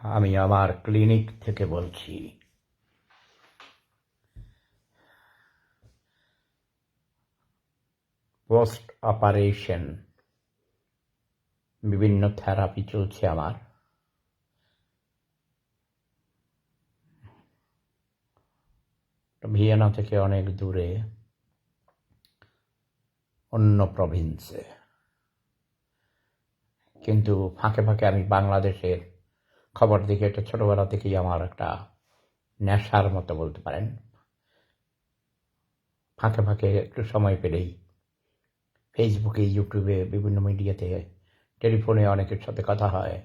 আমি আমার ক্লিনিক থেকে বলছি। পোস্ট অপারেশন, বিভিন্ন থেরাপি চলছে আমার। ভিয়েনা থেকে অনেক দূরে, অন্য প্রভিন্সে কিন্তু ফাঁকে ফাঁকে আমি বাংলাদেশের খবর দেখে এটা ছোটবেলা থেকেই আমার একটা নেশার মতো বলতে পারেন। ফাঁকে ফাঁকে একটু সময় পেলেই ফেসবুকে, ইউটিউবে, বিভিন্ন মিডিয়াতে, টেলিফোনে অনেকের সাথে কথা হয়।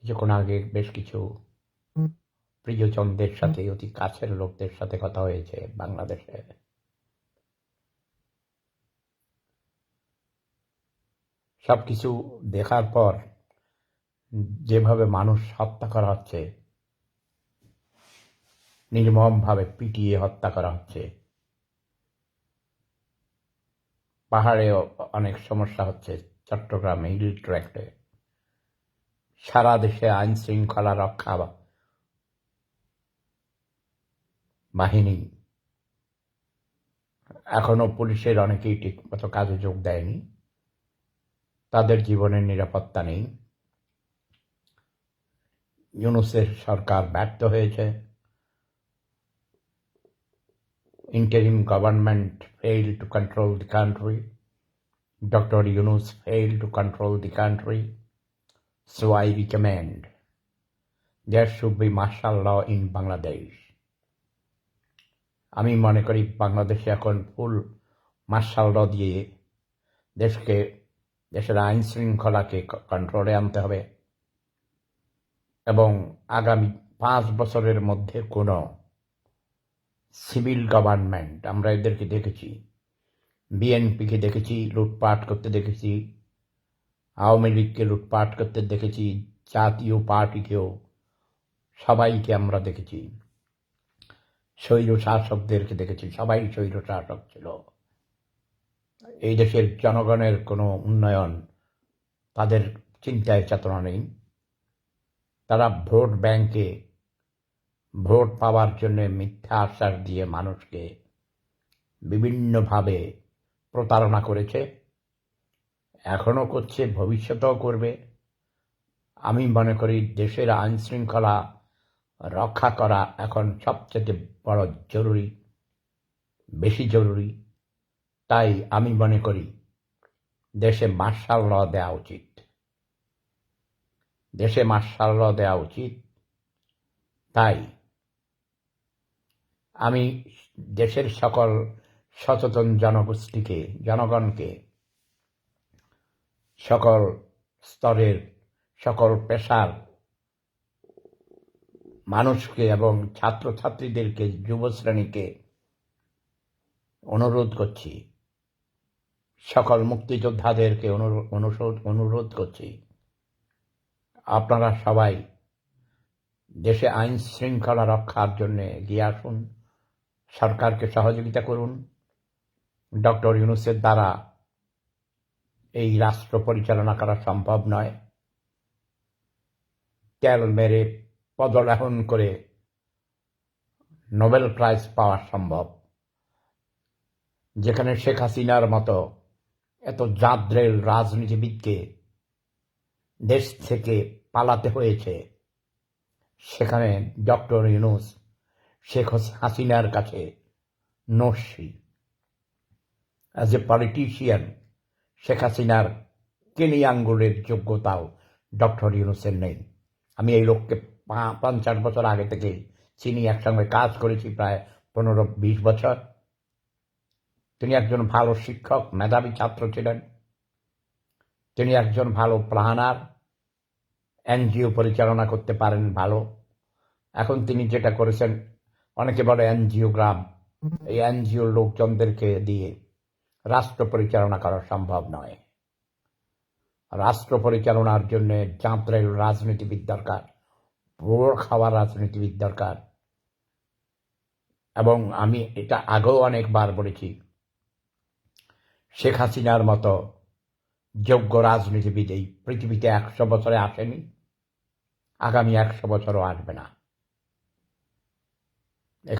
কিছুক্ষণ আগে বেশ কিছু প্রিয়জনদের সাথে, অতি কাছের লোকদের সাথে কথা হয়েছে বাংলাদেশে। সব কিছু দেখার পর যেভাবে মানুষ হত্যা করা হচ্ছে, নির্মমভাবে পিটিয়ে হত্যা করা হচ্ছে পাহাড়ে অনেক সমস্যা হচ্ছে চট্টগ্রামে হিল ট্র্যাক্টে। সারা দেশে আইন শৃঙ্খলা রক্ষা বাহিনী এখনও পুলিশের অনেকেই ঠিক মতো কাজে যোগ দেয়নি। তাদের জীবনের নিরাপত্তা নেই। ইউনুসের সরকার ব্যর্থ হয়েছে। Interim government fail to control the country doctor Yunus fail to control the country so I recommend there should be martial law in Bangladesh আমি মনে করি বাংলাদেশে এখন ফুল মার্শাল ল দিয়ে দেশকে, দেশের আইন শৃঙ্খলাকে কন্ট্রোলে আনতে হবে। এবং আগামী পাঁচ বছরের মধ্যে কোনো সিভিল গভর্নমেন্ট, আমরা এদেরকে দেখেছি, বিএনপিকে দেখেছি, লুটপাট করতে দেখেছি, আওয়ামী লীগকে লুটপাট করতে দেখেছি, জাতীয় পার্টিকেও সবাইকে আমরা দেখেছি। স্বৈর শাসকদেরকে দেখেছি, সবাই স্বৈর শাসক ছিল। এই দেশের জনগণের কোনো উন্নয়ন তাদের চিন্তায় চেতনা নেই। তারা ভোট ব্যাংকে ভোট পাওয়ার জন্য মিথ্যা আশ্বাস দিয়ে মানুষকে বিভিন্নভাবে প্রতারণা করেছে। এখনও করছে, ভবিষ্যতেও করবে। আমি মনে করি দেশের আইন শৃঙ্খলা রক্ষা করা এখন সবচেয়ে বড় জরুরি, বেশি জরুরি। তাই আমি মনে করি দেশে মার্শাল ল দেওয়া উচিত। দেশে মার্শাল দেওয়া উচিত। তাই আমি দেশের সকল সচেতন জনগোষ্ঠীকে, জনগণকে, সকল স্তরের সকল পেশার মানুষকে এবং ছাত্রছাত্রীদেরকে যুব শ্রেণীকে অনুরোধ করছি, সকল মুক্তিযোদ্ধাদেরকে অনুরোধ অনুরোধ করছি। আপনারা সবাই দেশে আইন শৃঙ্খলা রক্ষার জন্য এগিয়ে আসুন। সরকারকে সহযোগিতা করুন। ডক্টর ইউনুসের দ্বারা এই রাষ্ট্র পরিচালনা করা সম্ভব নয়। তেল মেরে পদলাহন করে নোবেল প্রাইজ পাওয়া সম্ভব। যেখানে শেখ হাসিনার মতো এত জাদ্রেল রাজনীতিবিদকে দেশ থেকে পালাতে হয়েছে। সেখানে ডক্টর ইউনুস শেখ হাসিনার কাছে নস্যি। অ্যাজ এ পলিটিশিয়ান শেখ হাসিনার কেনি আঙ্গুলের যোগ্যতাও ডক্টর ইউনুসের নেই। আমি এই লোককে পঞ্চাশ বছর আগে থেকে চিনি, একসঙ্গে কাজ করেছি প্রায় পনেরো, বিশ বছর। তিনি একজন ভালো শিক্ষক, মেধাবী ছাত্র ছিলেন। তিনি একজন ভালো প্লানার এনজিও পরিচালনা করতে পারেন ভালো। এখন তিনি যেটা করেছেন, অনেকে বলে এনজিও গ্রাম। এই এনজিও লোকজনদেরকে দিয়ে রাষ্ট্র পরিচালনা করা সম্ভব নয়। রাষ্ট্র পরিচালনার জন্য চাঁতরের রাজনীতিবিদ দরকার, ভোর খাওয়ার রাজনীতিবিদ দরকার। এবং আমি এটা আগেও অনেকবার বলেছি, শেখ হাসিনার মতো যোগ্য রাজনীতিবিদ এই পৃথিবীতে একশো বছরে আসেনি। আগামী একশো বছরও আসবে না।